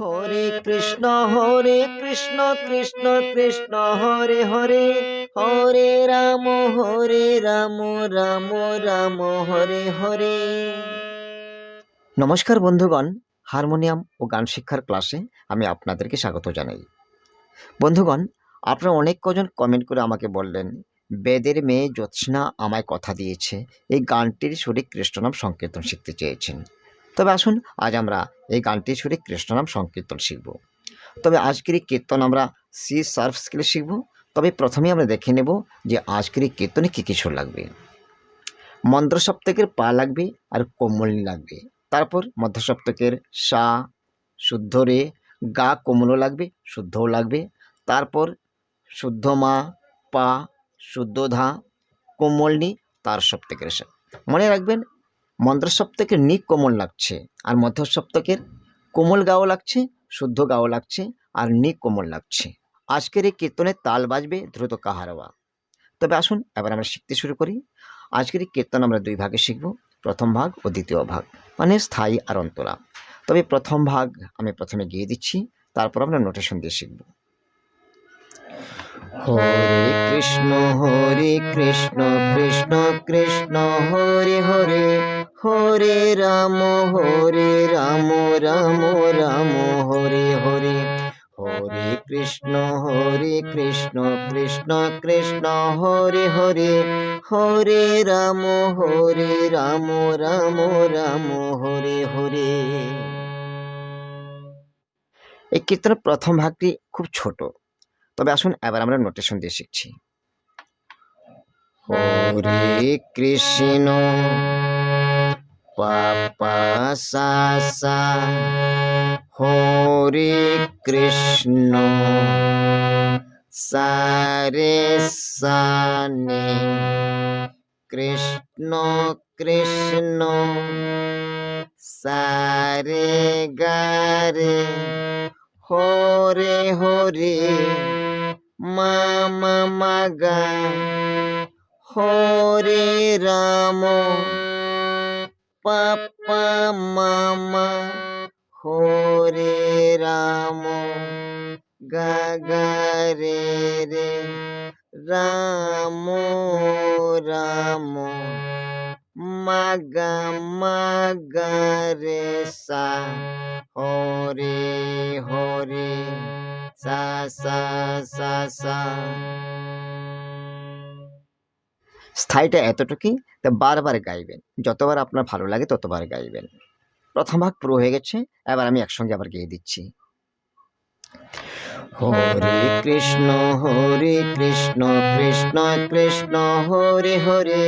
হরে কৃষ্ণ হরে কৃষ্ণ কৃষ্ণ কৃষ্ণ, হরে হরে হরে রাম হরে রাম রাম রাম, হরে হরে। নমস্কার বন্ধুগণ, হারমোনিয়াম ও গান শিক্ষার ক্লাসে আমি আপনাদেরকে স্বাগত জানাই। বন্ধুগণ, আপনারা অনেক কজন কমেন্ট করে আমাকে বললেন, বেদের মেয়ে জ্যোৎস্না আমায় কথা দিয়েছে। এই গানটির সুরে কৃষ্ণনাম সংকীর্তন শিখতে চেয়েছেন। তবে আসুন, আজ আমরা এই গানটির সুরে কৃষ্ণনাম সংকীর্তন শিখব। তবে আজকের এই কীর্তন আমরা সি সার্ফ স্কেলে শিখব। তবে প্রথমে আমরা দেখে নেব যে আজকের এই কীর্তনে কী কী সুর লাগবে। মন্ত্র সপ্তকের পা লাগবে আর কোমলনি লাগবে। তারপর মধ্য সপ্তকের সা, শুদ্ধ রে, গা কোমলও লাগবে, শুদ্ধও লাগবে। তারপর শুদ্ধ মা, পা, শুদ্ধ ধা, কোমলনি, তার সপ্তকের সা। মনে রাখবেন মন্ত্র সপ্তকের নি কোমল লাগছে, আর মধ্য সপ্তকের কোমল গাও লাগছে, শুদ্ধ গাও লাগছে, আর নি কোমল লাগছে। আজকের এই কীর্তনের তাল বাজবে দ্রুত কাহারওয়া তবে আসুন, এবার আমরা শিখতে শুরু করি। আজকের এই কীর্তন আমরা দুই ভাগে শিখব, প্রথম ভাগ ও দ্বিতীয় ভাগ মানে স্থায়ী আর অন্তরা। তবে প্রথম ভাগ আমি প্রথমে গিয়ে দিচ্ছি, তারপর আমরা নোটেশন দিয়ে শিখব। হরে কৃষ্ণ হরে কৃষ্ণ কৃষ্ণ কৃষ্ণ, হরে হরে। হরে রাম হরে রাম রাম রাম, হরে হরে। হরে কৃষ্ণ হরে কৃষ্ণ কৃষ্ণ কৃষ্ণ, হরে হরে। হরে রাম হরে রাম রাম রাম, হরে হরে। এই কীর্তনের প্রথম ভাগটি খুব ছোট। তবে আসুন এবার আমরা নোটেশন দিয়ে শিখছি। হরে কৃষ্ণ পাপা সা সা হরে কৃষ্ণ সারে সানে কৃষ্ণ কৃষ্ণ সারে গারে হরে হরে মামা মাগা হরে রাম পাপা মামা হরে রাম গাগারে রে রাম রাম মাগা মাগা রে সা হরে হরে সা সা সা সা স্থায়ীটা এতটুকুই তা বারবার গাইবেন। যতবার আপনার ভালো লাগে ততবার গাইবেন। প্রথম ভাগ পুরো হয়ে গেছে, এবার আমি একসঙ্গে আবার গিয়ে দিচ্ছি। হরে কৃষ্ণ হরে কৃষ্ণ কৃষ্ণ কৃষ্ণ, হরে হরে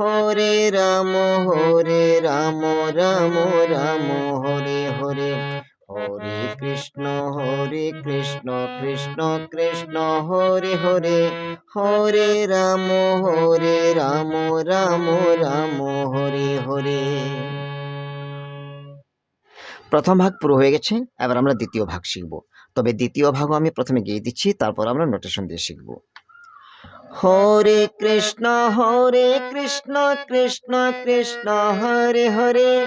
হরে রাম হরে রাম রাম রাম, হরে হরে। হরে কৃষ্ণ হরে কৃষ্ণ কৃষ্ণ কৃষ্ণ হরে হরে। হরে রাম হরে রাম রাম রাম হরে হরে। প্রথম ভাগ পুরো হয়ে গেছে এবার আমরা দ্বিতীয় ভাগ শিখব। তবে দ্বিতীয় ভাগও আমি প্রথমে গিয়ে দিচ্ছি তারপর আমরা নোটেশন দিয়ে শিখব। হরে কৃষ্ণ হরে কৃষ্ণ কৃষ্ণ কৃষ্ণ হরে হরে।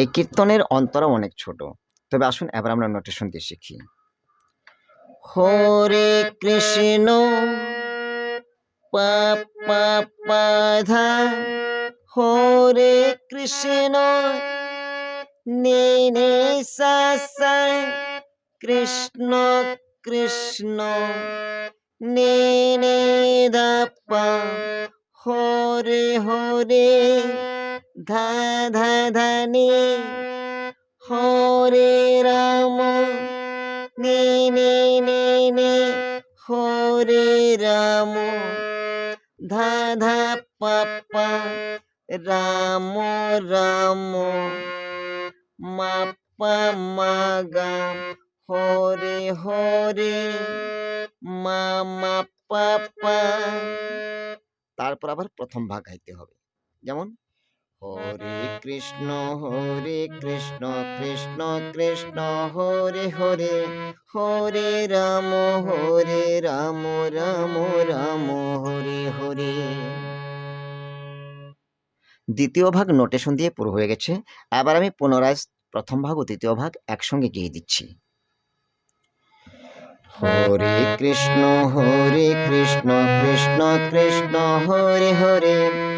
এই কীর্তনের অন্তরা অনেক ছোট। তবে আসুন এবার আমরা নোটেশন দিয়ে শিখি। হরে কৃষ্ণ পাধা হরে কৃষ্ণ নে নে কৃষ্ণ কৃষ্ণ নে নে হরে হরে ধা ধা ধা নে হরে রাম, নে নে নে নে, হরে রাম। ধা ধা পা পা রাম রাম। মা পা মা গা হরে হরে। মামা মা পা পা তারপর আবার প্রথম ভাগ গাইতে হবে। যেমন হরে কৃষ্ণ হরে কৃষ্ণ কৃষ্ণ কৃষ্ণ হরে হরে। হরে রাম হরে রাম রাম রাম হরে হরে। দ্বিতীয় ভাগ নোটেশন দিয়ে পুরো হয়ে গেছে। আবার আমি পুনরায় প্রথম ভাগ ও দ্বিতীয় ভাগ একসঙ্গে গিয়ে দিচ্ছি। হরে কৃষ্ণ হরে কৃষ্ণ কৃষ্ণ কৃষ্ণ হরে হরে।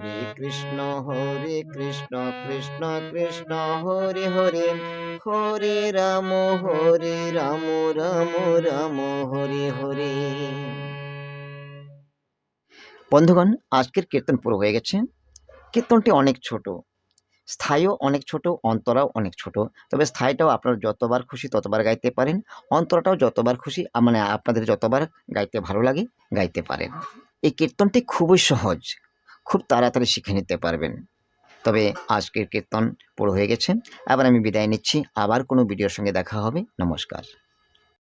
হরে কৃষ্ণ হরে কৃষ্ণ কৃষ্ণ কৃষ্ণ, হরে হরে। হরে রাম হরে রাম রাম রাম, হরে হরে। বন্ধুগণ, আজকের কীর্তন পুরো হয়ে গেছে। কীর্তনটি অনেক ছোট, স্থায়ীও অনেক ছোট, অন্তরাও অনেক ছোট। তবে স্থায়ীটাও আপনারা যতবার খুশি ততবার গাইতে পারেন। অন্তরাটাও যতবার খুশি মানে আপনাদের যতবার গাইতে ভালো লাগে, গাইতে পারেন। এই কীর্তনটি খুবই সহজ। খুব তাড়াতাড়ি শিখে নিতে পারবেন। তবে আজকের কীর্তন পুরো হয়ে গেছে। আবার আমি বিদায় নিচ্ছি। আবার কোনো ভিডিওর সঙ্গে দেখা হবে। নমস্কার।